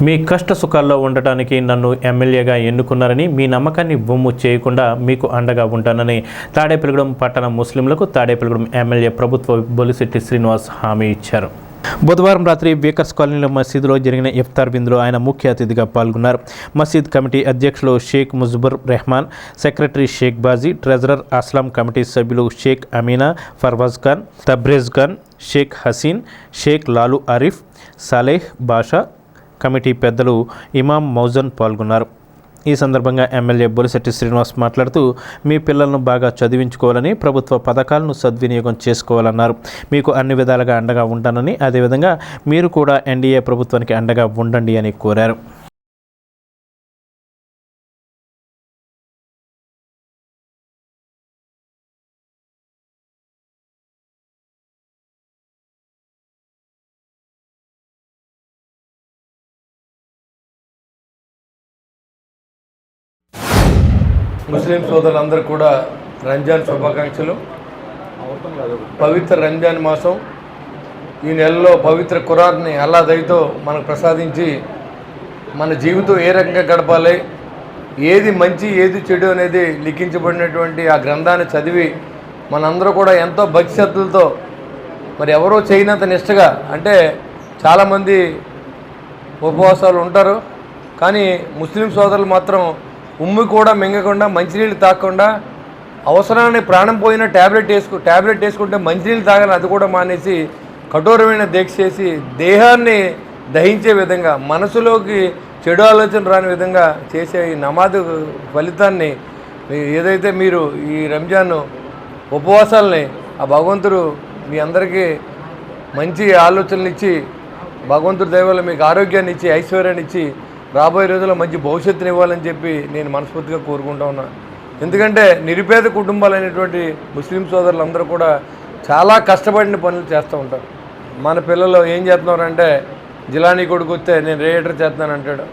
మీ కష్ట సుఖాల్లో ఉండటానికి నన్ను ఎమ్మెల్యేగా ఎన్నుకున్నారని మీ నమ్మకాన్ని బొమ్ము చేయకుండా మీకు అండగా ఉంటానని తాడేపల్లిగూడెం పట్టణ ముస్లింలకు తాడేపల్లిగూడెం ఎమ్మెల్యే ప్రభుత్వ బొలిశెట్టి శ్రీనివాస్ హామీ ఇచ్చారు. బుధవారం రాత్రి బేకర్స్ కాలనీలో మసీదులో జరిగిన ఇఫ్తార్ బిందులో ఆయన ముఖ్య అతిథిగా పాల్గొన్నారు. మసీద్ కమిటీ అధ్యక్షులు Shaik Mujibur Rehman secretary Shaik Baji treasurer Aslam committee సభ్యులు షేక్ అమీనా ఫర్వాజ్ ఖాన్ తబ్రేజ్ ఖాన్ షేక్ హసీన్ షేక్ లాలు ఆరిఫ్ సలేహ్ బాషా కమిటీ పెద్దలు ఇమాం మౌజన్ పాల్గొన్నారు. ఈ సందర్భంగా ఎమ్మెల్యే బొలిశెట్టి శ్రీనివాస్ మాట్లాడుతూ మీ పిల్లలను బాగా చదివించుకోవాలని ప్రభుత్వ పథకాలను సద్వినియోగం చేసుకోవాలన్నారు. మీకు అన్ని విధాలుగా అండగా ఉంటానని అదేవిధంగా మీరు కూడా ఎన్డీఏ ప్రభుత్వానికి అండగా ఉండండి అని కోరారు. ముస్లిం సోదరులందరూ కూడా రంజాన్ శుభాకాంక్షలు. పవిత్ర రంజాన్ మాసం. ఈ నెలలో పవిత్ర కురార్ని అల్లా దయతో మనకు ప్రసాదించి మన జీవితం ఏ రకంగా గడపాలి ఏది మంచి ఏది చెడు అనేది లిఖించబడినటువంటి ఆ గ్రంథాన్ని చదివి మనందరూ కూడా ఎంతో భవిష్యత్తులతో మరి ఎవరో చేయనంత నిష్టగా అంటే చాలామంది ఉపవాసాలు ఉంటారు. కానీ ముస్లిం సోదరులు మాత్రం ఉమ్మి కూడా మింగకుండా మంచినీళ్ళు తాగకుండా అవసరాన్ని ప్రాణం పోయిన ట్యాబ్లెట్ వేసుకు ట్యాబ్లెట్ వేసుకుంటే మంచినీళ్ళు తాగాలి అది కూడా మానేసి కఠోరమైన దీక్ష చేసి దేహాన్ని దహించే విధంగా మనసులోకి చెడు ఆలోచన రాని విధంగా చేసే ఈ నమాజు ఫలితాన్ని ఏదైతే మీరు ఈ రంజాన్ ఉపవాసాలని ఆ భగవంతుడు మీ అందరికీ మంచి ఆలోచనలు ఇచ్చి భగవంతుడి దయవల్ల మీకు ఆరోగ్యాన్ని ఇచ్చి ఐశ్వర్యాన్ని ఇచ్చి రాబోయే రోజుల్లో మంచి భవిష్యత్తుని ఇవ్వాలని చెప్పి నేను మనస్ఫూర్తిగా కోరుకుంటా ఉన్నా. ఎందుకంటే నిరుపేద కుటుంబాలైనటువంటి ముస్లిం సోదరులందరూ కూడా చాలా కష్టపడిన పనులు చేస్తూ ఉంటారు. మన పిల్లలు ఏం చేస్తున్నారంటే జిలానీ కొడుకు వస్తే నేను రేటర్ చేస్తాను అంటాడు.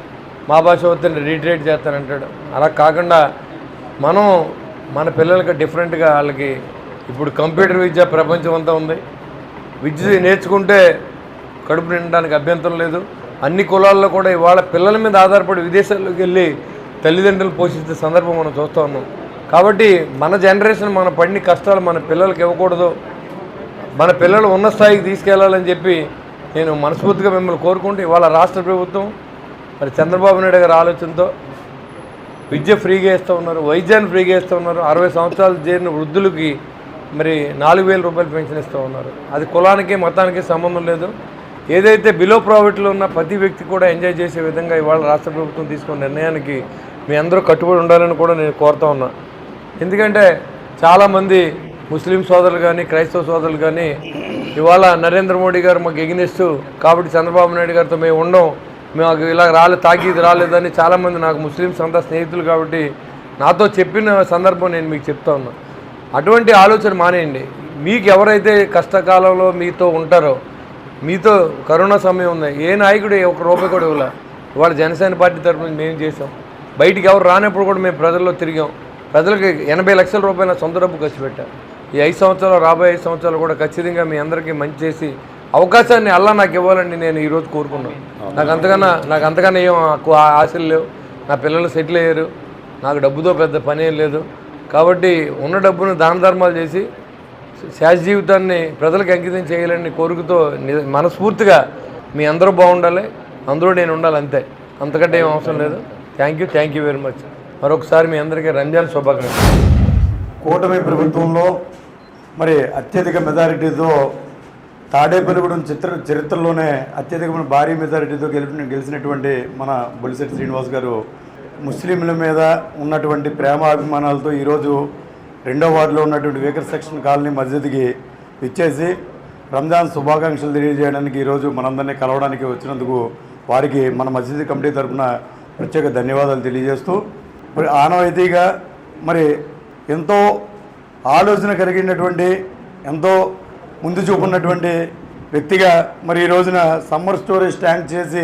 మా భాష వస్తే నేను రీట్రేట్ చేస్తాను అంటాడు. అలా కాకుండా మనం మన పిల్లలకి డిఫరెంట్గా వాళ్ళకి ఇప్పుడు కంప్యూటర్ విద్య ప్రపంచం అంతా ఉంది. విద్య నేర్చుకుంటే కడుపు నిండడానికి అభ్యంతరం లేదు. అన్ని కులాల్లో కూడా ఇవాళ పిల్లల మీద ఆధారపడి విదేశాల్లోకి వెళ్ళి తల్లిదండ్రులు పోషించే సందర్భం మనం చూస్తూ ఉన్నాం. కాబట్టి మన జనరేషన్ మన పడిన కష్టాలు మన పిల్లలకి ఇవ్వకూడదు. మన పిల్లలు ఉన్న స్థాయికి తీసుకెళ్ళాలని చెప్పి నేను మనస్ఫూర్తిగా మిమ్మల్ని కోరుకుంటూ ఇవాళ రాష్ట్ర ప్రభుత్వం మరి చంద్రబాబు నాయుడు గారి ఆలోచనతో విద్య ఫ్రీగా ఇస్తూ ఉన్నారు వైద్యాన్ని ఫ్రీగా ఇస్తూ ఉన్నారు అరవై సంవత్సరాలు చేరిన వృద్ధులకి మరి నాలుగు వేల రూపాయలు పెన్షన్ ఇస్తూ ఉన్నారు. అది కులానికి మతానికి సంబంధం లేదు. ఏదైతే బిలో ప్రాఫిట్లో ఉన్న ప్రతి వ్యక్తి కూడా ఎంజాయ్ చేసే విధంగా ఇవాళ రాష్ట్ర ప్రభుత్వం తీసుకున్న నిర్ణయానికి మీ అందరూ కట్టుబడి ఉండాలని కూడా నేను కోరుతా ఉన్నా. ఎందుకంటే చాలామంది ముస్లిం సోదరులు కానీ క్రైస్తవ సోదరులు కానీ ఇవాళ నరేంద్ర మోడీ గారు మాకు ఎగినిస్తూ కాబట్టి చంద్రబాబు నాయుడు గారితో మేము ఉండం మాకు ఇలా రాలే తాకీదు రాలేదని చాలామంది నాకు ముస్లిమ్స్ అంతా స్నేహితులు కాబట్టి నాతో చెప్పిన సందర్భం నేను మీకు చెప్తా ఉన్నా. అటువంటి ఆలోచన మానేయండి. మీకు ఎవరైతే కష్టకాలంలో మీతో ఉంటారో మీతో కరోనా సమయం ఉంది. ఏ నాయకుడు ఒక రూపాయి కూడా ఇవ్వలే. ఇవాళ జనసేన పార్టీ తరఫున మేము చేసాం బయటికి ఎవరు రానప్పుడు కూడా మేము ప్రజల్లో తిరిగాం. ప్రజలకు ఎనభై లక్షల రూపాయల సొంత డబ్బు ఖర్చు పెట్టాం. ఈ ఐదు సంవత్సరాలు రాబోయే ఐదు సంవత్సరాలు కూడా ఖచ్చితంగా మీ అందరికీ మంచి చేసి అవకాశాన్ని అల్లా నాకు ఇవ్వాలని నేను ఈరోజు కోరుకున్నాను. నాకు అంతకన్నా నాకు అంతకన్నా ఏం ఆశలు లేవు. నా పిల్లలు సెటిల్ అయ్యారు. నాకు డబ్బుతో పెద్ద పని ఏం లేదు. కాబట్టి ఉన్న డబ్బును దాన ధర్మాలు చేసి శాశ్వత జీవితాన్ని ప్రజలకు అంకితం చేయాలని కోరికతో ని- మనస్ఫూర్తిగా మీ అందరూ బాగుండాలి. అందరూ నేను ఉండాలి అంతే. అంతకంటే ఏం అవసరం లేదు. Thank you thank you very much మరొకసారి మీ అందరికీ రంజాన్ శుభాకాంక్షలు. కూటమి ప్రభుత్వంలో మరి అత్యధిక మెజారిటీతో తాడేపల్లిగూడెం చిత్ర చరిత్రలోనే అత్యధికమైన భారీ మెజారిటీతో గెలిపిన గెలిచినటువంటి మన బొలిశెట్టి శ్రీనివాస్ గారు ముస్లింల మీద ఉన్నటువంటి ప్రేమ అభిమానాలతో ఈరోజు రెండో వార్డులో ఉన్నటువంటి వేకర్ సెక్షన్ కాలనీ మస్జిద్కి ఇచ్చేసి రంజాన్ శుభాకాంక్షలు తెలియజేయడానికి ఈరోజు మనందరినీ కలవడానికి వచ్చినందుకు వారికి మన మసీద్ కమిటీ తరఫున ప్రత్యేక ధన్యవాదాలు తెలియజేస్తూ మరి ఆనవాయితీగా మరి ఎంతో ఆలోచన కలిగినటువంటి ఎంతో ముందు చూపున్నటువంటి వ్యక్తిగా మరి ఈ రోజున సమ్మర్ స్టోరేజ్ ట్యాంక్ చేసి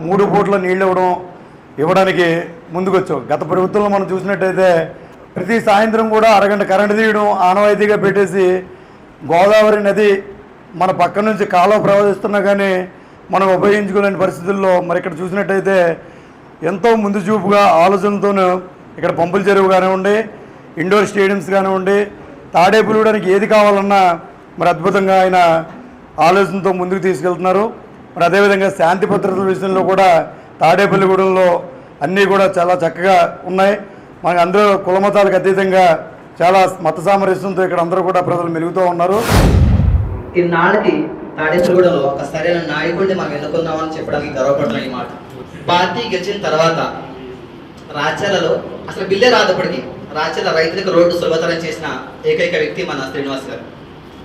మూడు పూట్ల నీళ్ళు ఇవ్వడం ఇవ్వడానికి ముందుకొచ్చాం. గత ప్రభుత్వంలో మనం చూసినట్టయితే ప్రతి సాయంత్రం కూడా అరగంట కరెంటు తీయడం ఆనవాయితీగా పెట్టేసి గోదావరి నది మన పక్క నుంచి కాలువ ప్రవహిస్తున్నా కానీ మనం ఉపయోగించుకోలేని పరిస్థితుల్లో మరి ఇక్కడ చూసినట్టయితే ఎంతో ముందు చూపుగా ఆలోచనతోనూ ఇక్కడ పంపుల చెరువు కానివ్వండి ఇండోర్ స్టేడియంస్ కానివ్వండి తాడేపులూడానికి ఏది కావాలన్నా మరి అద్భుతంగా ఆయన ఆలోచనతో ముందుకు తీసుకెళ్తున్నారు. మరి అదేవిధంగా శాంతి భద్రతల విషయంలో కూడా తాడేపల్లిగూడెంలో అన్నీ కూడా చాలా చక్కగా ఉన్నాయి. మనకి అందరూ కులమతాలకు అతీతంగా చాలా మత సామరస్యంతో ఇక్కడ అందరూ కూడా ప్రజలు మెలుగుతూ ఉన్నారు. ఇన్నాళ్ళకి తాడేశ్వరగూడలో ఒక సరైన నాయకుడిని మనం ఎన్నుకుందామని చెప్పడానికి గర్వపడుతున్నాం ఈ మాట. పార్టీ గెలిచిన తర్వాత రాజ్యాలలో అసలు బిల్లే రాదప్పటికి రాజ్యాల రైతులకు రోడ్డు సులభతరం చేసిన ఏకైక వ్యక్తి మన శ్రీనివాస్ గారు.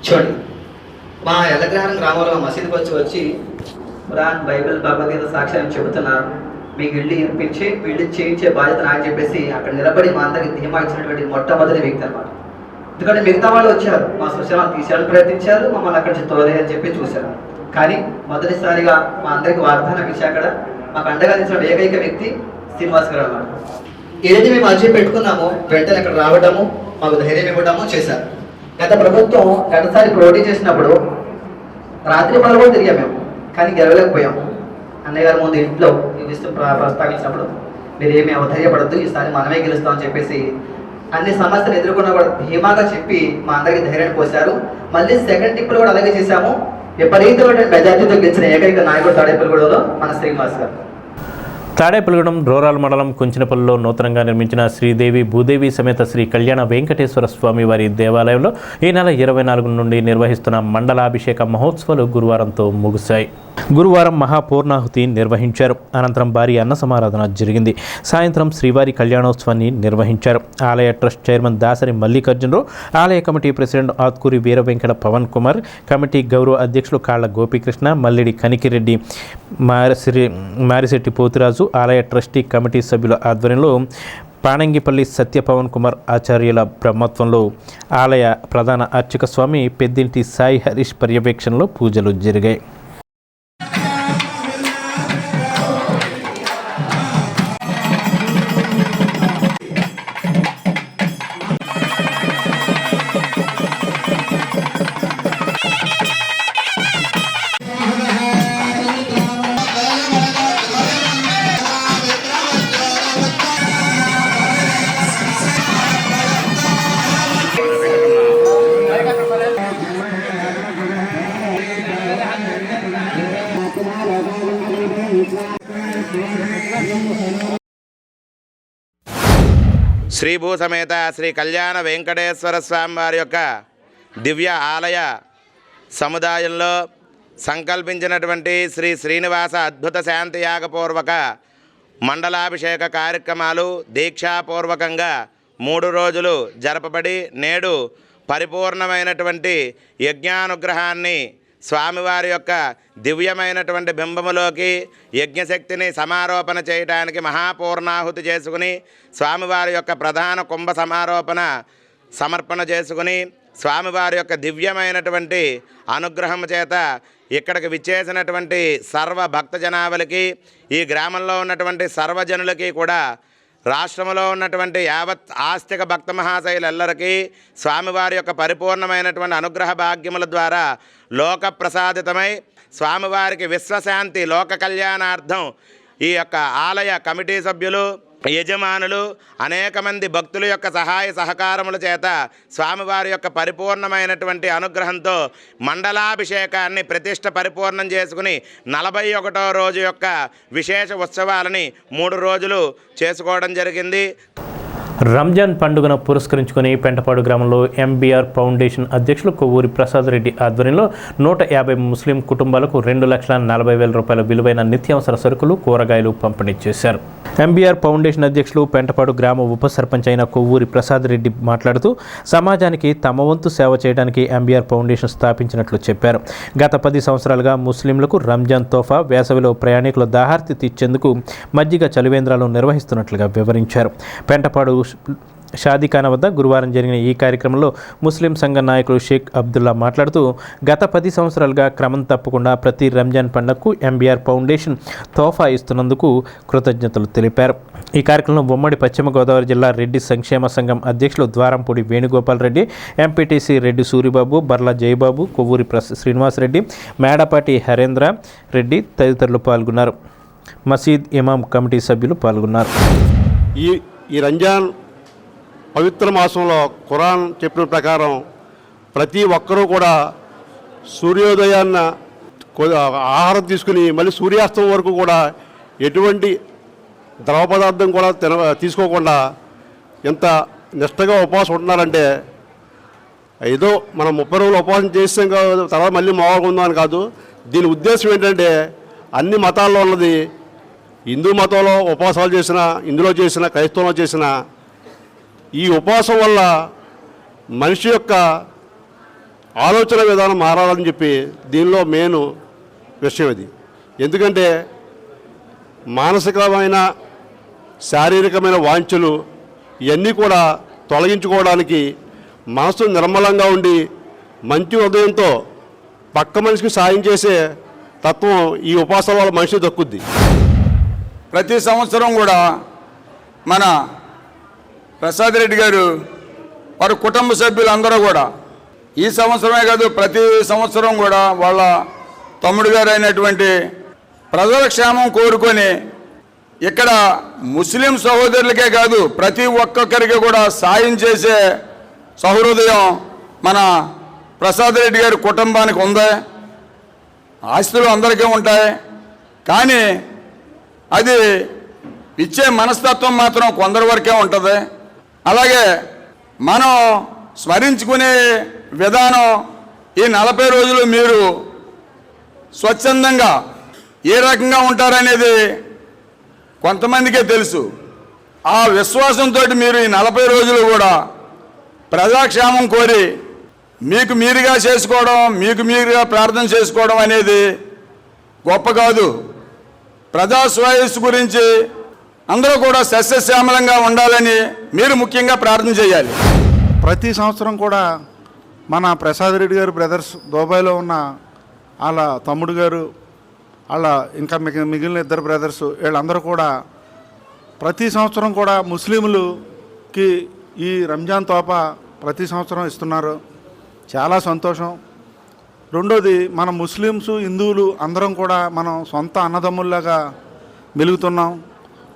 చూడండి. మా ఎల్లగ్రహారం గ్రామంలో మసీదుకి వచ్చి వచ్చి ఖురాన్ బైబిల్ భగవద్గీత సాక్ష్యం చెబుతున్నారు. మీకు వెళ్ళి ఇప్పించి వెళ్ళి చేయించే బాధ్యత నాకు చెప్పేసి అక్కడ నిలబడి మా అందరికి ధీమా ఇచ్చినటువంటి మొట్టమొదటి వ్యక్తి అనమాట ఎందుకంటే మిగతా వాళ్ళు వచ్చారు. మా సుశీలను తీసేయాలని ప్రయత్నించారు మమ్మల్ని అక్కడ నుంచి తోలే అని చెప్పి చూశారు. కానీ మొదటిసారిగా మా అందరికి వాగ్దానం ఇచ్చి అక్కడ. మాకు అండగా తీసిన ఏకైక వ్యక్తి శ్రీనివాస్ గారు అనమాట ఏదైతే మేము అర్జీ పెట్టుకున్నామో వెంటనే అక్కడ రావడము మాకు ధైర్యం ఇవ్వడము చేశారు. గత ప్రభుత్వం గతసారి పోటీ చేసినప్పుడు రాత్రి పనులు కూడా తిరిగాం మేము కానీ గెలవలేకపోయాము. అన్నయ్య గారి ముందు ఇంట్లో ఈ విషయం ప్రస్తావించినప్పుడు మీరు ఏమీ అవధైర్యపడద్దు ఈసారి మనమే గెలుస్తామని చెప్పేసి అన్ని సమస్యలు ఎదుర్కొన్నా కూడా ధీమాగా చెప్పి మా అందరికి ధైర్యాన్ని పోశారు మళ్ళీ సెకండ్ టిప్పులు కూడా అలాగే చేశాము. విపరీతమైన మెజార్టీతో గెలిచిన ఏకైక నాయకుడు తాడేపల్లిగూడలో మన శ్రీనివాస్ గారు. తాడేపల్లిగూడెం రూరల్ మండలం కుంచినపల్లిలో నూతనంగా నిర్మించిన శ్రీదేవి భూదేవి సమేత శ్రీ కళ్యాణ వెంకటేశ్వర స్వామి వారి దేవాలయంలో ఈ నెల ఇరవై నాలుగు నుండి నిర్వహిస్తున్న మండలాభిషేక మహోత్సవాలు గురువారంతో ముగిశాయి. గురువారం మహాపూర్ణాహుతి నిర్వహించారు. అనంతరం భారీ అన్న సమారాధన జరిగింది. సాయంత్రం శ్రీవారి కళ్యాణోత్సవాన్ని నిర్వహించారు. ఆలయ ట్రస్ట్ చైర్మన్ దాసరి మల్లికార్జునరావు ఆలయ committee president Atkuri Veera Venkata Pavan Kumar committee గౌరవ అధ్యక్షులు కాళ్ళ గోపీకృష్ణ మల్లిడి కనికిరెడ్డి మారిశ్రీ మారిశెట్టి పోతురాజు ఆలయ ట్రస్టీ కమిటీ సభ్యుల ఆధ్వర్యంలో పాణంగిపల్లి సత్యపవన్ కుమార్ ఆచార్యుల బ్రహ్మత్వంలో ఆలయ ప్రధాన అర్చక స్వామి పెద్దింటి సాయి హరీష్ పర్యవేక్షణలో పూజలు జరిగాయి. సమేత శ్రీ కళ్యాణ వెంకటేశ్వర స్వామి వారి యొక్క దివ్య ఆలయ సముదాయంలో సంకల్పించినటువంటి శ్రీ శ్రీనివాస అద్భుత శాంతియాగపూర్వక మండలాభిషేక కార్యక్రమాలు దీక్షాపూర్వకంగా మూడు రోజులు జరపబడి నేడు పరిపూర్ణమైనటువంటి యజ్ఞానుగ్రహాన్ని స్వామివారి యొక్క దివ్యమైనటువంటి బింబములోకి యజ్ఞశక్తిని సమారోపణ చేయటానికి మహాపూర్ణాహుతి చేసుకుని స్వామివారి యొక్క ప్రధాన కుంభ సమారోపణ సమర్పణ చేసుకుని స్వామివారి యొక్క దివ్యమైనటువంటి అనుగ్రహం చేత ఇక్కడికి విచ్చేసినటువంటి సర్వ భక్త జనాభలకి ఈ గ్రామంలో ఉన్నటువంటి సర్వజనులకి కూడా రాష్ట్రంలో ఉన్నటువంటి యావత్ ఆస్తిక భక్త మహాశైలెల్లరికీ స్వామివారి యొక్క పరిపూర్ణమైనటువంటి అనుగ్రహ భాగ్యముల ద్వారా లోక ప్రసాదితమై స్వామివారికి విశ్వశాంతి లోక కళ్యాణార్థం ఈ యొక్క ఆలయ కమిటీ సభ్యులు యజమానులు అనేక మంది భక్తుల యొక్క సహాయ సహకారముల చేత స్వామివారి యొక్క పరిపూర్ణమైనటువంటి అనుగ్రహంతో మండలాభిషేకాన్ని ప్రతిష్ట పరిపూర్ణం చేసుకుని నలభై ఒకటో రోజు యొక్క విశేష ఉత్సవాలని మూడు రోజులు చేసుకోవడం జరిగింది. రంజాన్ పండుగను పురస్కరించుకొని పెంటపాడు గ్రామంలో ఎంబీఆర్ ఫౌండేషన్ అధ్యక్షులు కొవ్వూరి ప్రసాద్ రెడ్డి ఆధ్వర్యంలో నూట యాభై ముస్లిం కుటుంబాలకు రెండు లక్షల నలభై వేల రూపాయల విలువైన నిత్యావసర సరుకులు కూరగాయలు పంపిణీ చేశారు. ఎంబీఆర్ ఫౌండేషన్ అధ్యక్షులు పెంటపాడు గ్రామ ఉప సర్పంచ్ అయిన కొవ్వూరి ప్రసాద్ రెడ్డి మాట్లాడుతూ సమాజానికి తమ వంతు సేవ చేయడానికి ఎంబీఆర్ ఫౌండేషన్ స్థాపించినట్లు చెప్పారు. గత పది సంవత్సరాలుగా ముస్లింలకు రంజాన్ తోఫా వేసవిలో ప్రయాణికుల దాహార్తి తీర్చేందుకు మజ్జిగ చలివేంద్రాలు నిర్వహిస్తున్నట్లుగా వివరించారు. పెంటపాడు షాదీఖానా వద్ద గురువారం జరిగిన ఈ కార్యక్రమంలో ముస్లిం సంఘ నాయకులు షేక్ అబ్దుల్లా మాట్లాడుతూ గత పది సంవత్సరాలుగా క్రమం తప్పకుండా ప్రతి రంజాన్ పండుగకు ఎంబీఆర్ ఫౌండేషన్ తోఫా ఇస్తున్నందుకు కృతజ్ఞతలు తెలిపారు. ఈ కార్యక్రమంలో ఉమ్మడి పశ్చిమ గోదావరి జిల్లా రెడ్డి సంక్షేమ సంఘం అధ్యక్షులు ద్వారంపూడి వేణుగోపాల్ రెడ్డి ఎంపీటీసీ రెడ్డి సూరిబాబు బర్లా జయబాబు కొవ్వూరి ప్రస్ శ్రీనివాసరెడ్డి మేడపాటి హరేంద్ర రెడ్డి తదితరులు పాల్గొన్నారు. మసీద్ ఇమాం కమిటీ సభ్యులు పాల్గొన్నారు. ఈ ఈ రంజాన్ పవిత్ర మాసంలో ఖురాన్ చెప్పిన ప్రకారం ప్రతి ఒక్కరూ కూడా సూర్యోదయాన్న ఆహారం తీసుకుని మళ్ళీ సూర్యాస్తం వరకు కూడా ఎటువంటి ద్రవ పదార్థం కూడా తిన తీసుకోకుండా ఎంత నిష్టగా ఉపవాసం ఉంటున్నారంటే ఏదో మనం ముప్పై రోజులు ఉపవాసం చేస్తాం కాదు తర్వాత మళ్ళీ మామూలుగా ఉందని కాదు. దీని ఉద్దేశం ఏంటంటే అన్ని మతాల్లో ఉన్నది హిందూ మతంలో ఉపవాసాలు చేసిన ఇందులో చేసిన క్రైస్తవంలో చేసిన ఈ ఉపవాసం వల్ల మనిషి యొక్క ఆలోచన విధానం మారాలని చెప్పి దీనిలో మెయిన్ విషయం ఇది. ఎందుకంటే మానసికమైన శారీరకమైన వాంఛలు ఇవన్నీ కూడా తొలగించుకోవడానికి మనసు నిర్మలంగా ఉండి మంచి హృదయంతో పక్క మనిషికి సాయం చేసే తత్వం ఈ ఉపాసన వల్ల మనిషి దక్కుద్ది. ప్రతి సంవత్సరం కూడా మన ప్రసాద్ రెడ్డి గారు వారి కుటుంబ సభ్యులందరూ కూడా ఈ సంవత్సరమే కాదు ప్రతి సంవత్సరం కూడా వాళ్ళ తమ్ముడు గారు అయినటువంటి ప్రజల క్షేమం కోరుకొని ఇక్కడ ముస్లిం సహోదరులకే కాదు ప్రతి ఒక్కొక్కరికి కూడా సాయం చేసే సహృదయం మన ప్రసాద్ రెడ్డి గారి కుటుంబానికి ఉంది. ఆస్తులు అందరికీ ఉంటాయి. కానీ అది ఇచ్చే మనస్తత్వం మాత్రం కొందరి వరకే ఉంటుంది. అలాగే మనం స్మరించుకునే విధానం ఈ నలభై రోజులు మీరు స్వచ్ఛందంగా ఏ రకంగా ఉంటారనేది కొంతమందికే తెలుసు. ఆ విశ్వాసంతో మీరు ఈ నలభై రోజులు కూడా ప్రజాక్షేమం కోరి మీకు మీరుగా చేసుకోవడం మీకు మీరుగా ప్రార్థన చేసుకోవడం అనేది గొప్ప కాదు. ప్రజా గురించి అందరూ కూడా సస్యశ్యామలంగా ఉండాలని మీరు ముఖ్యంగా ప్రార్థన చేయాలి. ప్రతి సంవత్సరం కూడా మన ప్రసాద్ రెడ్డి గారు బ్రదర్స్ దుబాయ్లో ఉన్న వాళ్ళ తమ్ముడు గారు వాళ్ళ ఇంకా మిగిలిన ఇద్దరు బ్రదర్స్ వీళ్ళందరూ కూడా ప్రతి సంవత్సరం కూడా ముస్లింలుకి ఈ రంజాన్ తోప ప్రతి సంవత్సరం ఇస్తున్నారు. చాలా సంతోషం. రెండోది మన ముస్లిమ్స్ హిందువులు అందరం కూడా మనం సొంత అన్నదమ్ముల్లాగా మెలుగుతున్నాం.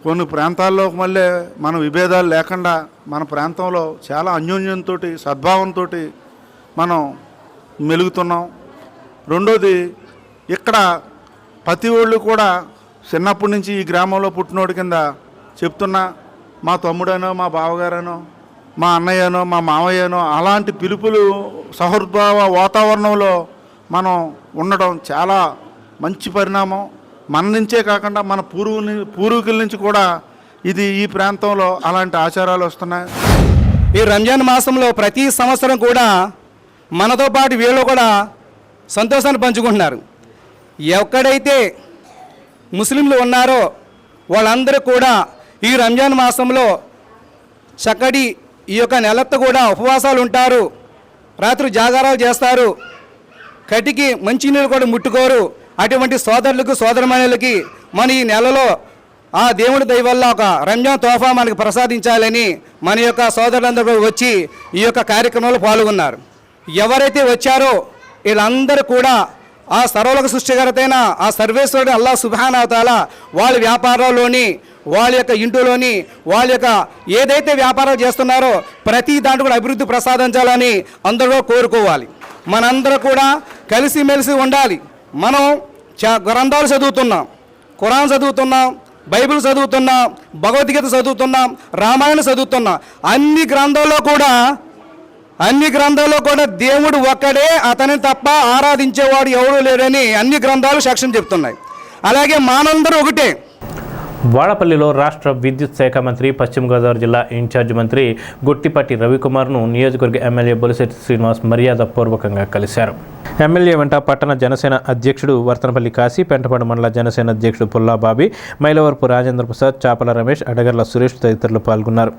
కొన్ని ప్రాంతాల్లో మళ్ళీ మన విభేదాలు లేకుండా మన ప్రాంతంలో చాలా అన్యోన్యంతో సద్భావంతో మనం మెలుగుతున్నాం. రెండోది ఇక్కడ ప్రతి ఒళ్ళు కూడా చిన్నప్పటి నుంచి ఈ గ్రామంలో పుట్టినోడి కింద చెప్తున్నా మా తమ్ముడనో మా బావగారనో మా అన్నయ్యనో మా మావయ్యనో అలాంటి పిలుపులు సహృద్భావ వాతావరణంలో మనం ఉండడం చాలా మంచి పరిణామం. మన నుంచే కాకుండా మన పూర్వుని పూర్వీకుల నుంచి కూడా ఇది ఈ ప్రాంతంలో అలాంటి ఆచారాలు వస్తున్నాయి. ఈ రంజాన్ మాసంలో ప్రతి సంవత్సరం కూడా మనతో పాటు వీళ్ళు కూడా సంతోషాన్ని పంచుకుంటున్నారు. ఎక్కడైతే ముస్లింలు ఉన్నారో వాళ్ళందరూ కూడా ఈ రంజాన్ మాసంలో చక్కటి ఈ యొక్క నెలతో కూడా ఉపవాసాలు ఉంటారు. రాత్రి జాగారాలు చేస్తారు. కటికి మంచినీళ్ళు కూడా ముట్టుకోరు. అటువంటి సోదరులకు సోదరమణులకి మన ఈ నెలలో ఆ దేవుడి దయ వల్ల ఒక రంజాన్ తోఫా మనకు ప్రసాదించాలని మన యొక్క సోదరులందరూ వచ్చి ఈ యొక్క కార్యక్రమంలో పాల్గొన్నారు. ఎవరైతే వచ్చారో వీళ్ళందరూ కూడా ఆ సర్వలోక సృష్టికర్తైన ఆ సర్వేశ్వరుడు అల్లా సుబానావతాల వాళ్ళ వ్యాపారంలోని వాళ్ళ యొక్క ఇంటిలోని వాళ్ళ యొక్క ఏదైతే వ్యాపారాలు చేస్తున్నారో ప్రతి దాంట్లో కూడా అభివృద్ధి ప్రసాదించాలని అందరూ కోరుకోవాలి. మనందరూ కూడా కలిసిమెలిసి ఉండాలి. మనం చ గ్రంథాలు చదువుతున్నాం ఖురాన్ చదువుతున్నాం బైబిల్ చదువుతున్నాం భగవద్గీత చదువుతున్నాం రామాయణం చదువుతున్నాం. అన్ని గ్రంథాల్లో కూడా అన్ని గ్రంథాల్లో కూడా దేవుడు ఒక్కడే అతని తప్ప ఆరాధించేవాడు ఎవడూ లేడని అన్ని గ్రంథాలు సాక్ష్యం చెప్తున్నాయి. అలాగే మానందరూ ఒకటే వాడపల్లిలో రాష్ట్ర విద్యుత్ శాఖ మంత్రి పశ్చిమ గోదావరి జిల్లా ఇన్ఛార్జ్ మంత్రి గొట్టిపాటి రవికుమార్ను నియోజకవర్గ ఎమ్మెల్యే బొలిశెట్టి శ్రీనివాస్ మర్యాదపూర్వకంగా కలిశారు. ఎమ్మెల్యే వెంట పట్టణ జనసేన అధ్యక్షుడు వర్తనపల్లి కాశీ పెంటపాడు మండల జనసేన అధ్యక్షుడు పుల్లాబాబి మైలవరపు రాజేంద్ర ప్రసాద్ చాపల రమేష్ అడగర్ల సురేష్ తదితరులు పాల్గొన్నారు.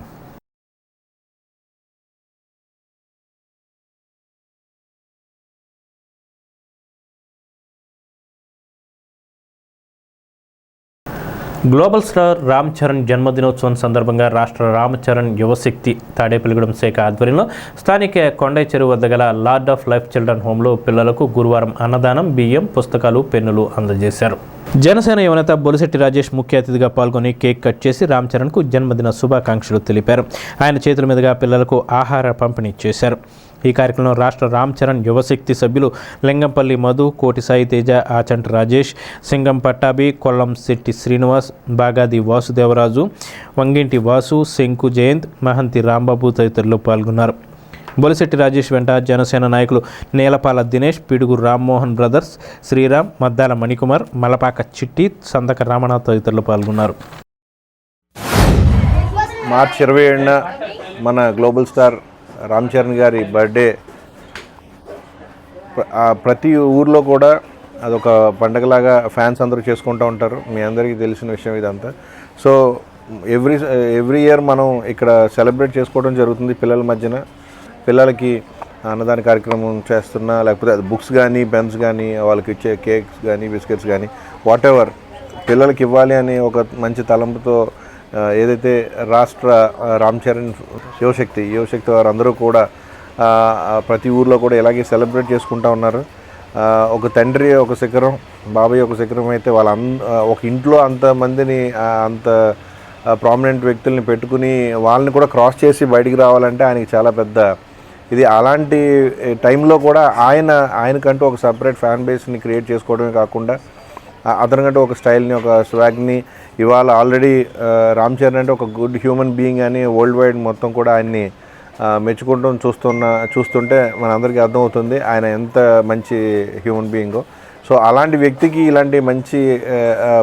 గ్లోబల్ స్టార్ రామ్ చరణ్ జన్మదినోత్సవం సందర్భంగా రాష్ట్ర రామచరణ్ యువశక్తి తాడేపల్లిగూడెం శాఖ ఆధ్వర్యంలో స్థానిక కొండై చెరువు వద్ద గల లార్డ్ ఆఫ్ లైఫ్ చిల్డ్రన్ హోంలో పిల్లలకు గురువారం అన్నదానం బియ్యం పుస్తకాలు పెన్నులు అందజేశారు. జనసేన యువనేత బొలిశెట్టి రాజేష్ ముఖ్య అతిథిగా పాల్గొని కేక్ కట్ చేసి రామ్ చరణ్కు జన్మదిన శుభాకాంక్షలు తెలిపారు. ఆయన చేతుల మీదుగా పిల్లలకు ఆహార పంపిణీ చేశారు. ఈ కార్యక్రమంలో రాష్ట్ర రామ్ చరణ్ యువశక్తి సభ్యులు లింగంపల్లి మధు కోటి సాయి తేజ ఆచంట రాజేష్ సింగం పట్టాభి కొల్లం శెట్టి శ్రీనివాస్ బాగాది వాసుదేవరాజు వంగింటి వాసు శంకు జయంత్ మహంతి రాంబాబు తదితరులు పాల్గొన్నారు. బొలిశెట్టి రాజేష్ వెంట జనసేన నాయకులు నేలపాల దినేష్ పిడుగు రామ్మోహన్ బ్రదర్స్ శ్రీరామ్ మద్దాల మణికుమార్ మలపాక చిట్టి సందక రామనాథ్ తదితరులు పాల్గొన్నారు. మార్చ్ ఇరవై ఏడున మన గ్లోబల్ స్టార్ రామ్ చరణ్ గారి బర్త్డే. ప్రతి ఊర్లో కూడా అదొక పండగలాగా ఫ్యాన్స్ అందరూ చేసుకుంటూ ఉంటారు. మీ అందరికీ తెలిసిన విషయం ఇదంతా. సో ఎవ్రీ ఎవ్రీ ఇయర్ మనం ఇక్కడ సెలబ్రేట్ చేసుకోవడం జరుగుతుంది పిల్లల మధ్యన. పిల్లలకి అన్నదాన కార్యక్రమం చేస్తున్నా లేకపోతే అది బుక్స్ కానీ పెన్స్ కానీ వాళ్ళకి ఇచ్చే కేక్స్ కానీ బిస్కెట్స్ కానీ వాట్ ఎవర్ పిల్లలకి ఇవ్వాలి అని ఒక మంచి తలంపుతో ఏదైతే రాష్ట్ర రామ్ చరణ్ యువశక్తి యువశక్తి వారు అందరూ కూడా ప్రతి ఊర్లో కూడా ఇలాగే సెలబ్రేట్ చేసుకుంటూ ఉన్నారు. ఒక తండ్రి ఒక శిఖరం బాబాయ్ ఒక శిఖరం అయితే వాళ్ళ ఒక ఇంట్లో అంతమందిని అంత ప్రామినెంట్ వ్యక్తుల్ని పెట్టుకుని వాళ్ళని కూడా క్రాస్ చేసి బయటికి రావాలంటే ఆయనకి చాలా పెద్ద ఇది అలాంటి టైంలో కూడా ఆయన ఆయనకంటూ ఒక సపరేట్ ఫ్యాన్ బేస్ని క్రియేట్ చేసుకోవడమే కాకుండా ఆ- అతనికంటూ ఒక స్టైల్ని ఒక స్వాగ్ని ఇవాళ ఆల్రెడీ రామ్ చరణ్ అంటే ఒక గుడ్ హ్యూమన్ బీయింగ్ అని వరల్డ్ వైడ్ మొత్తం కూడా ఆయన్ని మెచ్చుకుంటూ చూస్తున్న చూస్తుంటే మనందరికీ అర్థమవుతుంది ఆయన ఎంత మంచి హ్యూమన్ బీయింగో. సో అలాంటి వ్యక్తికి ఇలాంటి మంచి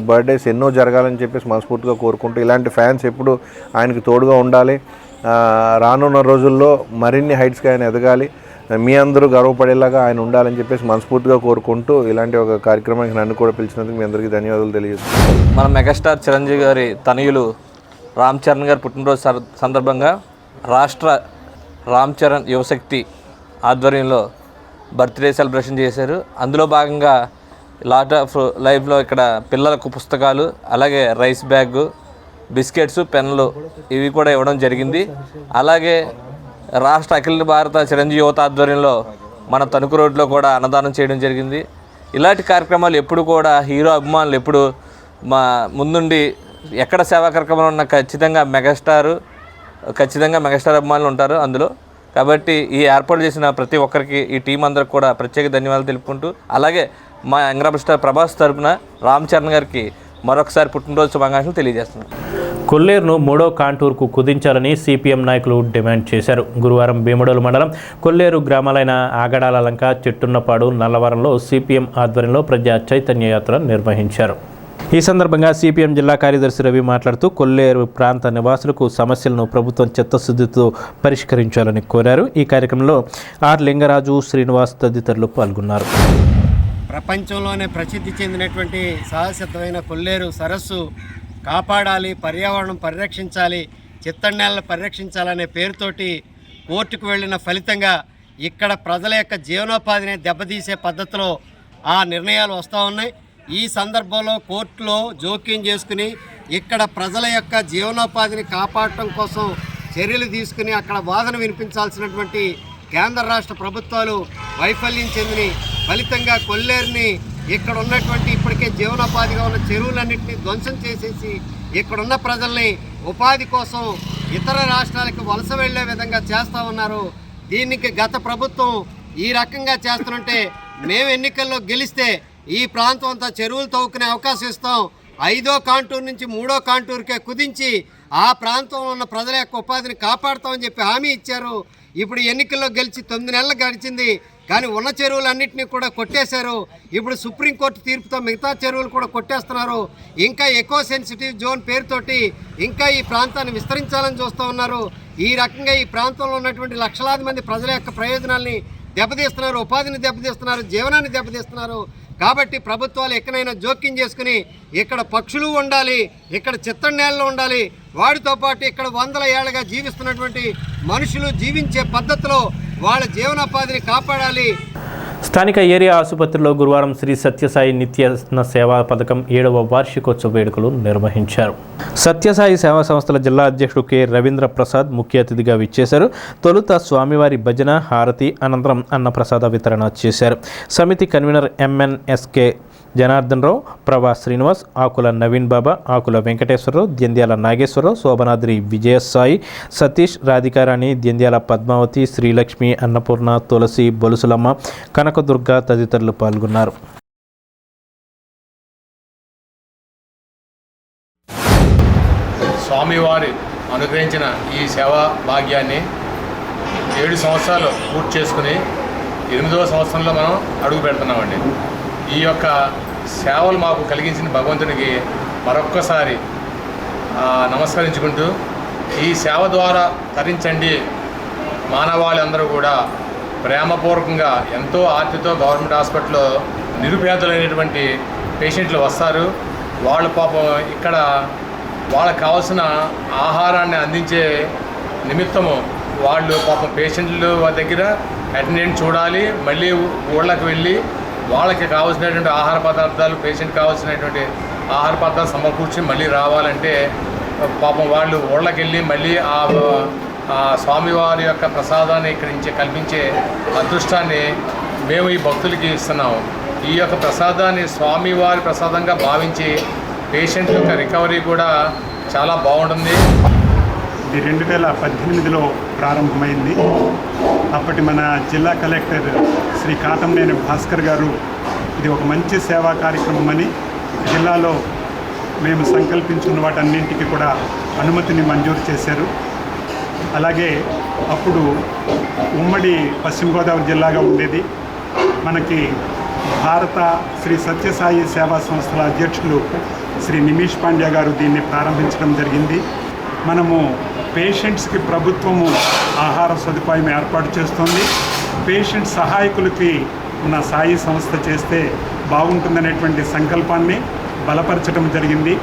బర్త్డేస్ ఎన్నో జరగాలని చెప్పేసి మనస్ఫూర్తిగా కోరుకుంటూ ఇలాంటి ఫ్యాన్స్ ఎప్పుడు ఆయనకు తోడుగా ఉండాలి. రానున్న రోజుల్లో మరిన్ని హైట్స్కి ఆయన ఎదగాలి. మీ అందరూ గర్వపడేలాగా ఆయన ఉండాలని చెప్పేసి మనస్ఫూర్తిగా కోరుకుంటూ ఇలాంటి ఒక కార్యక్రమానికి నన్ను కూడా పిలిచినందుకు మీ అందరికీ ధన్యవాదాలు తెలియజేస్తున్నాను. మన మెగాస్టార్ చిరంజీవి గారి తనయులు రామ్ చరణ్ గారి పుట్టినరోజు సందర్భంగా రాష్ట్ర రామ్ చరణ్ యువశక్తి ఆధ్వర్యంలో బర్త్డే సెలబ్రేషన్ చేశారు. అందులో భాగంగా లాట్ ఆఫ్ లైఫ్లో ఇక్కడ పిల్లలకు పుస్తకాలు అలాగే రైస్ బ్యాగ్ బిస్కెట్స్ పెన్నులు ఇవి కూడా ఇవ్వడం జరిగింది. అలాగే రాష్ట్ర అఖిల భారత చిరంజీవి యువత ఆధ్వర్యంలో మన తణుకు రోడ్లో కూడా అన్నదానం చేయడం జరిగింది. ఇలాంటి కార్యక్రమాలు ఎప్పుడు కూడా హీరో అభిమానులు ఎప్పుడు మా ముందుండి ఎక్కడ సేవా కార్యక్రమాలు ఉన్నా ఖచ్చితంగా మెగాస్టార్ ఖచ్చితంగా మెగాస్టార్ అభిమానులు ఉంటారు అందులో. కాబట్టి ఈ ఏర్పాటు చేసిన ప్రతి ఒక్కరికి ఈ టీం అందరికి కూడా ప్రత్యేక ధన్యవాదాలు తెలుపుకుంటూ అలాగే మా యంగ్రాబ్ స్టార్ ప్రభాస్ తరఫున రామ్ చరణ్ గారికి మరొకసారి పుట్టినరోజు శుభాకాంక్షలు తెలియజేస్తున్నాం కొల్లేరును మూడో కాంటూర్కు కుదించాలని సిపిఎం నాయకులు డిమాండ్ చేశారు. గురువారం భీమడోలు మండలం కొల్లేరు గ్రామాలైన ఆగడాల లంక చెట్టున్నపాడు నల్లవరంలో సిపిఎం ఆధ్వర్యంలో ప్రజా చైతన్య యాత్ర నిర్వహించారు. ఈ సందర్భంగా సిపిఎం జిల్లా కార్యదర్శి రవి మాట్లాడుతూ కొల్లేరు ప్రాంత నివాసులకు సమస్యలను ప్రభుత్వం చిత్తశుద్ధితో పరిష్కరించాలని కోరారు. ఈ కార్యక్రమంలో ఆర్ లింగరాజు శ్రీనివాస్ తదితరులు పాల్గొన్నారు. ప్రపంచంలోనే ప్రసిద్ధి చెందినటువంటి సహసిద్ధమైన కొల్లేరు సరస్సు కాపాడాలి పర్యావరణం పరిరక్షించాలి చిత్తడినేలను పరిరక్షించాలనే పేరుతోటి కోర్టుకు వెళ్ళిన ఫలితంగా ఇక్కడ ప్రజల యొక్క జీవనోపాధిని దెబ్బతీసే పద్ధతిలో ఆ నిర్ణయాలు వస్తూ ఉన్నాయి. ఈ సందర్భంలో కోర్టులో జోక్యం చేసుకుని ఇక్కడ ప్రజల యొక్క జీవనోపాధిని కాపాడటం కోసం చర్యలు తీసుకుని అక్కడ వాదన వినిపించాల్సినటువంటి కేంద్ర రాష్ట్ర ప్రభుత్వాలు వైఫల్యం చెందిని ఫలితంగా కొల్లేరుని ఇక్కడ ఉన్నటువంటి ఇప్పటికే జీవనోపాధిగా ఉన్న చెరువులన్నింటినీ ధ్వంసం చేసేసి ఇక్కడున్న ప్రజల్ని ఉపాధి కోసం ఇతర రాష్ట్రాలకు వలస వెళ్ళే విధంగా చేస్తూ ఉన్నారు. దీనికి గత ప్రభుత్వం ఈ రకంగా చేస్తుంటే మేము ఎన్నికల్లో గెలిస్తే ఈ ప్రాంతం అంతా చెరువులు తవ్వుకునే అవకాశం ఇస్తాం. ఐదో కాంటూర్ నుంచి మూడో కాంటూర్కే కుదించి ఆ ప్రాంతంలో ఉన్న ప్రజల యొక్క ఉపాధిని కాపాడుతామని చెప్పి హామీ ఇచ్చారు. ఇప్పుడు ఎన్నికల్లో గెలిచి తొమ్మిది నెలలు గడిచింది. కానీ ఉన్న చెరువులన్నింటినీ కూడా కొట్టేశారు. ఇప్పుడు సుప్రీంకోర్టు తీర్పుతో మిగతా చెరువులు కూడా కొట్టేస్తున్నారు. ఇంకా ఎకో సెన్సిటివ్ జోన్ పేరుతోటి ఇంకా ఈ ప్రాంతాన్ని విస్తరించాలని చూస్తూ ఉన్నారు. ఈ రకంగా ఈ ప్రాంతంలో ఉన్నటువంటి లక్షలాది మంది ప్రజల యొక్క ప్రయోజనాల్ని దెబ్బతీస్తున్నారు ఉపాధిని దెబ్బతీస్తున్నారు జీవనాన్ని దెబ్బతీస్తున్నారు. కాబట్టి ప్రభుత్వాలు ఎక్కడైనా జోక్యం చేసుకుని ఇక్కడ పక్షులు ఉండాలి ఇక్కడ చిత్తడి ఉండాలి వాటితో పాటు ఇక్కడ వందల ఏళ్ళగా జీవిస్తున్నటువంటి మనుషులు జీవించే పద్ధతిలో వాళ్ళ జీవనోపాధిని కాపాడాలి. స్థానిక ఏరియా ఆసుపత్రిలో గురువారం శ్రీ సత్యసాయి నిత్య సేవా పథకం ఏడవ వార్షికోత్సవ వేడుకలు నిర్వహించారు. సత్యసాయి సేవా సంస్థల జిల్లా అధ్యక్షుడు కె. రవీంద్ర ప్రసాద్ ముఖ్య అతిథిగా విచ్చేశారు. తొలుత స్వామివారి భజన హారతి అనంతరం అన్నప్రసాద వితరణ చేశారు. సమితి కన్వీనర్ ఎంఎన్ఎస్కే జనార్దన్ రావు ప్రభా శ్రీనివాస్ ఆకుల నవీన్ బాబా ఆకుల వెంకటేశ్వరరావు ద్యంద్యాల నాగేశ్వరరావు శోభనాద్రి విజయసాయి సతీష్ రాధికారాణి ద్యంద్యాల పద్మావతి శ్రీలక్ష్మి అన్నపూర్ణ తులసి బొలుసులమ్మ కనకదుర్గ తదితరులు పాల్గొన్నారు. స్వామివారి అనుగ్రహించిన ఈ సేవా భాగ్యాన్ని ఏడు సంవత్సరాలు పూర్తి చేసుకుని ఎనిమిదవ సంవత్సరంలో మనం అడుగు పెడుతున్నామండి. ఈ యొక్క సేవలు మాకు కలిగించిన భగవంతునికి మరొక్కసారి నమస్కరించుకుంటూ ఈ సేవ ద్వారా తరించండి. మానవాళి కూడా ప్రేమపూర్వకంగా ఎంతో ఆర్తితో గవర్నమెంట్ హాస్పిటల్లో నిరుపేదలైనటువంటి పేషెంట్లు వస్తారు. వాళ్ళ పాపం ఇక్కడ వాళ్ళకు కావాల్సిన ఆహారాన్ని అందించే నిమిత్తము వాళ్ళు పాపం పేషెంట్లు దగ్గర అటెండెంట్ చూడాలి మళ్ళీ ఊళ్ళకి వెళ్ళి వాళ్ళకి కావాల్సినటువంటి ఆహార పదార్థాలు పేషెంట్ కావాల్సినటువంటి ఆహార పదార్థాలు సమకూర్చి మళ్ళీ రావాలంటే పాపం వాళ్ళు ఊళ్ళకెళ్ళి మళ్ళీ ఆ ఆ స్వామివారి యొక్క ప్రసాదాన్ని ఇక్కడి నుంచి కల్పించే అదృష్టాన్ని మేము ఈ భక్తులకి ఇస్తున్నాము. ఈ యొక్క ప్రసాదాన్ని స్వామివారి ప్రసాదంగా భావించి పేషెంట్ యొక్క రికవరీ కూడా చాలా బాగుంటుంది. ఇది రెండు వేల పద్దెనిమిదిలో ప్రారంభమైంది. అప్పటి మన జిల్లా కలెక్టర్ శ్రీ కాటంనేని భాస్కర్ గారు ఇది ఒక మంచి సేవా కార్యక్రమం అని జిల్లాలో మేము సంకల్పించుకున్న వాటన్నింటికి కూడా అనుమతిని మంజూరు చేశారు. అలాగే అప్పుడు ఉమ్మడి పశ్చిమ గోదావరి జిల్లాగా ఉండేది. మనకి భారత శ్రీ సత్యసాయి సేవా సంస్థల అధ్యక్షులు శ్రీ నిమిష్ పాండ్యా గారు దీన్ని ప్రారంభించడం జరిగింది. మనము పేషెంట్స్కి ప్రభుత్వము ఆహార సదుపాయం ఏర్పాటు చేస్తుంది. పేషెంట్ సహాయకులకి ఉన్న సాయి సంస్థ చేస్తే బాగుంటుందనేటువంటి సంకల్పాన్ని బలపరచడం జరిగింది.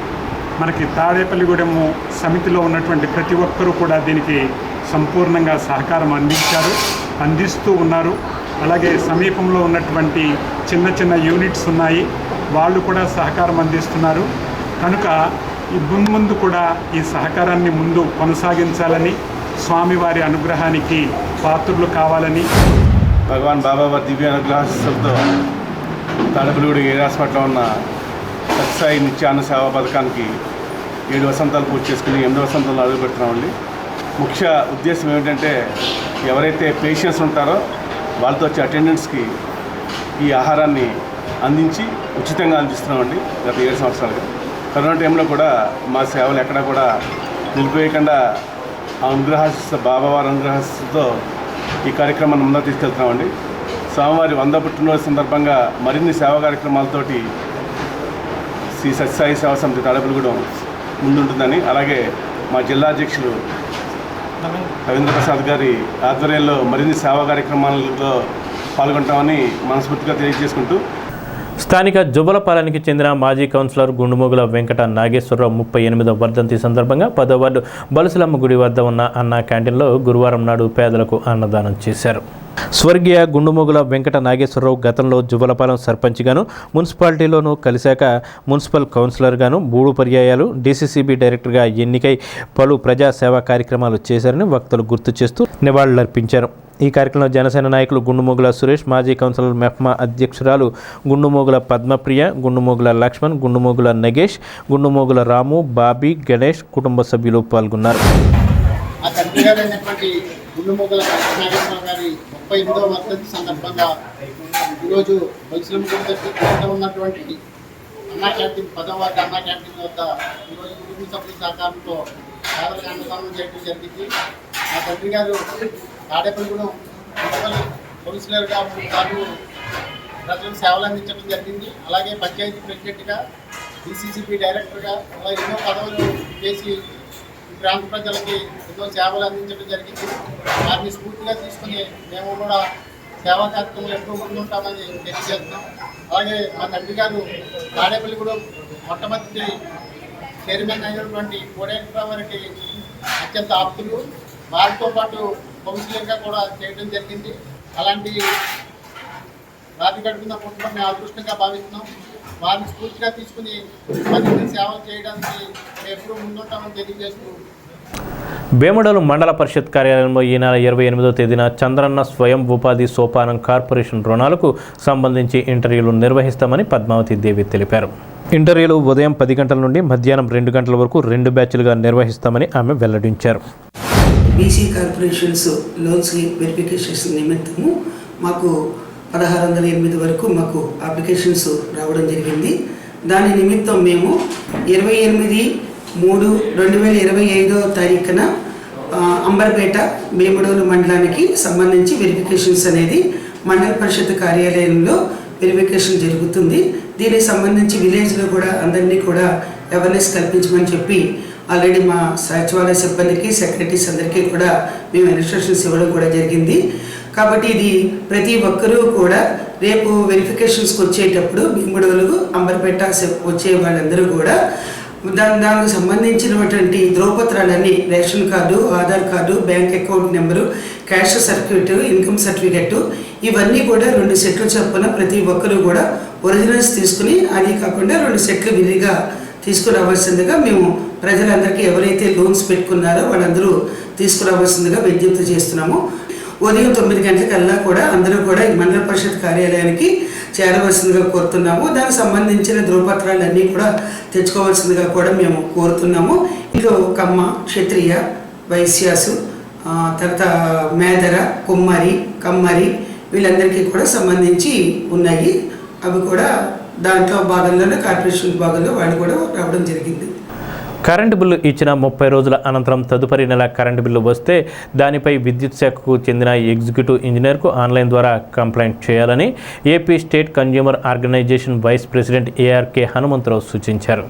మనకి తాడేపల్లిగూడెము సమితిలో ఉన్నటువంటి ప్రతి ఒక్కరూ కూడా దీనికి సంపూర్ణంగా సహకారం అందించారు అందిస్తూ ఉన్నారు. అలాగే సమీపంలో ఉన్నటువంటి చిన్న చిన్న యూనిట్స్ ఉన్నాయి వాళ్ళు కూడా సహకారం అందిస్తున్నారు. కనుక ఈ ముందు కూడా ఈ సహకారాన్ని ముందు కొనసాగించాలని స్వామివారి అనుగ్రహానికి పాత్రులు కావాలని భగవాన్ బాబా దివ్య అనుగ్రహంతో తడపలూడి ఏరియా ఉన్న సత్సాయి నిత్యాన్న సేవా పథకానికి ఏడు వసంతాలు పూర్తి చేసుకుని ఎనిమిది వసంతాలు అడుగు పెడుతున్నామండి ముఖ్య ఉద్దేశం ఏమిటంటే ఎవరైతే పేషెంట్స్ ఉంటారో వాళ్ళతో వచ్చే అటెండెంట్స్కి ఈ ఆహారాన్ని అందించి ఉచితంగా అందిస్తున్నామండి గత ఏడు సంవత్సరాలుగా. కరోనా టైంలో కూడా మా సేవలు ఎక్కడా కూడా నిలిపివేయకుండా ఆ అనుగ్రహాశిస్త బాబావారి అనుగ్రహాశిస్తో ఈ కార్యక్రమాన్ని ముందుకు తీసుకెళ్తున్నామండి. స్వామివారి వంద పుట్టినరోజు సందర్భంగా మరిన్ని సేవా కార్యక్రమాలతోటి శ్రీ సత్యసాయి సేవా సమితి తాడపల్లిగూడెం ముందుంటుందని అలాగే మా జిల్లా అధ్యక్షులు రవీంద్ర ప్రసాద్ గారి ఆధ్వర్యంలో మరిన్ని సేవా కార్యక్రమాలలో పాల్గొంటామని మనస్ఫూర్తిగా తెలియజేసుకుంటూ స్థానిక జుబలపాలెనికి చెందిన మాజీ కౌన్సిలర్ గుండుమోగుల వెంకట నాగేశ్వరరావు ముప్పై ఎనిమిదవ వర్ధంతి సందర్భంగా పదో వార్డు బలుసులమ్మ గుడి వద్ద ఉన్న అన్న క్యాంటీన్లో గురువారం నాడు పేదలకు అన్నదానం చేశారు. స్వర్గీయ గుండుమోగుల వెంకట నాగేశ్వరరావు గతంలో జువలపాలెం సర్పంచ్గాను మున్సిపాలిటీలోనూ కలిశాక మున్సిపల్ కౌన్సిలర్గాను మూడు పర్యాయాలు డీసీసీబీ డైరెక్టర్గా ఎన్నికై పలు ప్రజా సేవా కార్యక్రమాలు చేశారని వక్తలు గుర్తు చేస్తూ నివాళులర్పించారు. ఈ కార్యక్రమంలో జనసేన నాయకులు గుండుమోగుల సురేష్ మాజీ కౌన్సిలర్ మెఫ్మా అధ్యక్షురాలు గుండుమోగుల పద్మప్రియ గుండుమోగుల లక్ష్మణ్ గుండుమోగుల నగేష్ గుండుమోగుల రాము బాబీ గణేష్ కుటుంబ సభ్యులు పాల్గొన్నారు. ముప్పై ఎనిమిదవ వర్ధంతి సందర్భంగా ఈరోజు బలిసిలం గుడి ఉన్నటువంటి అన్నా క్యాంటీన్ పదవ వార్డు అన్నా క్యాంటీన్ వద్ద ఈరోజు కుటుంబ సభ్యుల సహకారంతో పేదలకు అన్నదానం చేయడం జరిగింది. మా తండ్రి గారు తాడేపల్లిగూడెం మున్సిపల్ కౌన్సిలర్గా మూడు ప్రజలకు సేవలు అందించడం జరిగింది. అలాగే పంచాయతీ ప్రెసిడెంట్గా డిసిసిపి డైరెక్టర్గా అలా ఎన్నో పదవులు చేసి ప్రాంత ప్రజలకి ఎన్నో సేవలు అందించడం జరిగింది. వారిని స్ఫూర్తిగా తీసుకుని మేము కూడా సేవా కార్యక్రమాలు ఎప్పుడూ ముందుంటామని తెలియజేస్తున్నాం. అలాగే మా తండ్రి గారు తాడేపల్లి కూడా మొట్టమొదటి చైర్మన్ అయినటువంటి కోడేశ్వర అత్యంత ఆప్తులు. వారితో పాటు కౌన్సిలర్గా కూడా చేయడం జరిగింది. అలాంటి రాతి గడుపున కుటుంబాన్ని మేము అదృష్టంగా భావిస్తున్నాం. వారిని స్ఫూర్తిగా తీసుకుని పది సేవలు చేయడానికి ఎప్పుడూ ముందుంటామని తెలియజేస్తూ వేముడలు మండల పరిషత్ కార్యాలయంలో ఈ నెల ఇరవై ఎనిమిదో తేదీన చంద్రన్న స్వయం ఉపాధి సోపానం కార్పొరేషన్ రుణాలకు సంబంధించి ఇంటర్వ్యూలు నిర్వహిస్తామని పద్మావతి దేవి తెలిపారు. ఇంటర్వ్యూలు ఉదయం పది గంటల నుండి మధ్యాహ్నం రెండు గంటల వరకు రెండు బ్యాచ్లుగా నిర్వహిస్తామని ఆమె వెల్లడించారు. బీసీ కార్పొరేషన్స్ లోన్స్ వెరిఫికేషన్స్ నిమిత్తము మాకు పదహారు వందల ఎనిమిది వరకు మాకు అప్లికేషన్స్ రావడం జరిగింది. దాని నిమిత్తం మేము ఇరవై ఎనిమిది మూడు రెండు వేల ఇరవై ఐదో తారీఖున అంబర్పేట భీమడోలు మండలానికి సంబంధించి వెరిఫికేషన్స్ అనేది మండల పరిషత్ కార్యాలయంలో వెరిఫికేషన్ జరుగుతుంది. దీనికి సంబంధించి విలేజ్లో కూడా అందరినీ కూడా అవేర్నెస్ కల్పించమని చెప్పి ఆల్రెడీ మా సచివాలయ సిబ్బందికి సెక్రటరీస్ అందరికీ కూడా మేము ఇన్స్ట్రక్షన్స్ ఇవ్వడం కూడా జరిగింది. కాబట్టి ఇది ప్రతి ఒక్కరూ కూడా రేపు వెరిఫికేషన్స్కి వచ్చేటప్పుడు భీముడోలు అంబర్పేట వచ్చే వాళ్ళందరూ కూడా దాని దానికి సంబంధించినటువంటి ధ్రువపత్రాలన్నీ ration card Aadhaar card bank account number cash certificate income certificate ఇవన్నీ కూడా రెండు సెట్లు చొప్పున ప్రతి ఒక్కరూ కూడా ఒరిజినల్స్ తీసుకుని అది కాకుండా రెండు సెట్లు విధిగా తీసుకురావాల్సిందిగా మేము ప్రజలందరికీ ఎవరైతే లోన్స్ పెట్టుకున్నారో వాళ్ళందరూ తీసుకురావాల్సిందిగా విజ్ఞప్తి చేస్తున్నాము. ఉదయం తొమ్మిది గంటలకల్లా కూడా అందరూ కూడా ఈ మండల పరిషత్ కార్యాలయానికి చేరవలసిందిగా కోరుతున్నాము. దానికి సంబంధించిన ధృవపత్రాలన్నీ కూడా తెచ్చుకోవాల్సిందిగా కూడా మేము కోరుతున్నాము. ఇందులో కమ్మ క్షత్రియ వైశ్యాసు తర్వాత మేదర కుమ్మరి కమ్మరి వీళ్ళందరికీ కూడా సంబంధించి ఉన్నాయి. అవి కూడా దాంట్లో భాగంలోనే కార్పొరేషన్ భాగంలో వాళ్ళు కూడా రావడం జరిగింది. కరెంటు బిల్లు ఇచ్చిన ముప్పై రోజుల అనంతరం తదుపరి నెల కరెంటు బిల్లు వస్తే దానిపై విద్యుత్ శాఖకు చెందిన ఎగ్జిక్యూటివ్ ఇంజనీర్కు ఆన్లైన్ ద్వారా కంప్లైంట్ చేయాలని AP state consumer organisation vice president ARK Hanumantha Rao సూచించారు.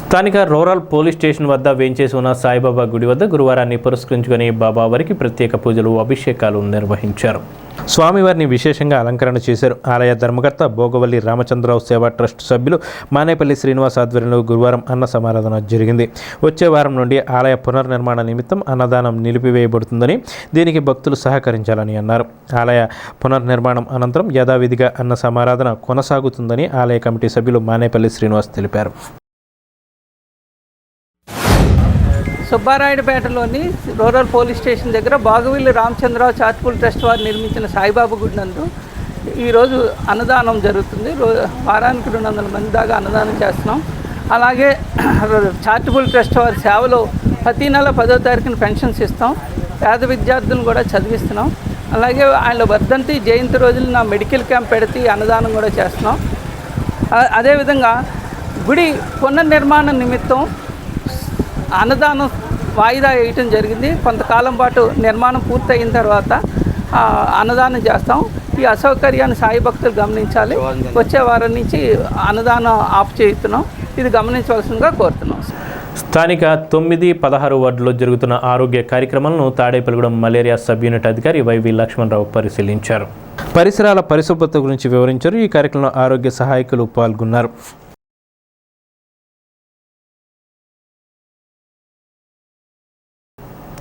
స్థానిక రూరల్ పోలీస్ స్టేషన్ వద్ద వేంచేసి ఉన్న సాయిబాబా గుడి వద్ద గురువారాన్ని పురస్కరించుకుని బాబావారికి ప్రత్యేక పూజలు అభిషేకాలు నిర్వహించారు. స్వామివారిని విశేషంగా అలంకరణ చేశారు. ఆలయ ధర్మకర్త భోగవల్లి రామచంద్రరావు సేవా ట్రస్ట్ సభ్యులు మానేపల్లి శ్రీనివాస్ ఆధ్వర్యంలో గురువారం అన్న సమారాధన జరిగింది. వచ్చే వారం నుండి ఆలయ పునర్నిర్మాణ నిమిత్తం అన్నదానం నిలిపివేయబడుతుందని దీనికి భక్తులు సహకరించాలని అన్నారు. ఆలయ పునర్నిర్మాణం అనంతరం యథావిధిగా అన్న సమారాధన కొనసాగుతుందని ఆలయ కమిటీ సభ్యులు మానేపల్లి శ్రీనివాస్ తెలిపారు. సుబ్బారాయుడుపేటలోని రూరల్ పోలీస్ స్టేషన్ దగ్గర బాగువిల్లి రామచంద్రరావు చార్టబుల్ ట్రస్ట్ వారు నిర్మించిన సాయిబాబు గుడి నందు ఈరోజు అన్నదానం జరుగుతుంది. రో వారానికి రెండు వందల మంది దాకా అన్నదానం చేస్తున్నాం. అలాగే చార్టబుల్ ట్రస్ట్ వారి సేవలో ప్రతి నెల పదో తారీఖున పెన్షన్స్ ఇస్తాం. పేద విద్యార్థులను కూడా చదివిస్తున్నాం. అలాగే ఆయన వర్ధంతి జయంతి రోజున మెడికల్ క్యాంప్ పెడితే అన్నదానం కూడా చేస్తున్నాం. అదేవిధంగా గుడి పునర్నిర్మాణ నిమిత్తం అన్నదానం వాయిదా వేయటం జరిగింది. కొంతకాలం పాటు నిర్మాణం పూర్తయిన తర్వాత ఆ, అన్నదానం చేస్తాం. ఈ అసౌకర్యాన్ని సాయి భక్తులు గమనించాలి. వచ్చే వారం నుంచి అన్నదానం ఆఫ్ చేస్తున్నాం ఇది గమనించవలసిందిగా కోరుతున్నాం. స్థానిక తొమ్మిది పదహారు వార్డులో జరుగుతున్న ఆరోగ్య కార్యక్రమాలను తాడేపల్లిగూడెం మలేరియా సబ్ యూనిట్ అధికారి వైవి లక్ష్మణరావు పరిశీలించారు. పరిసరాల పరిశుభ్రత గురించి వివరించారు. ఈ కార్యక్రమంలో ఆరోగ్య సహాయకులు పాల్గొన్నారు.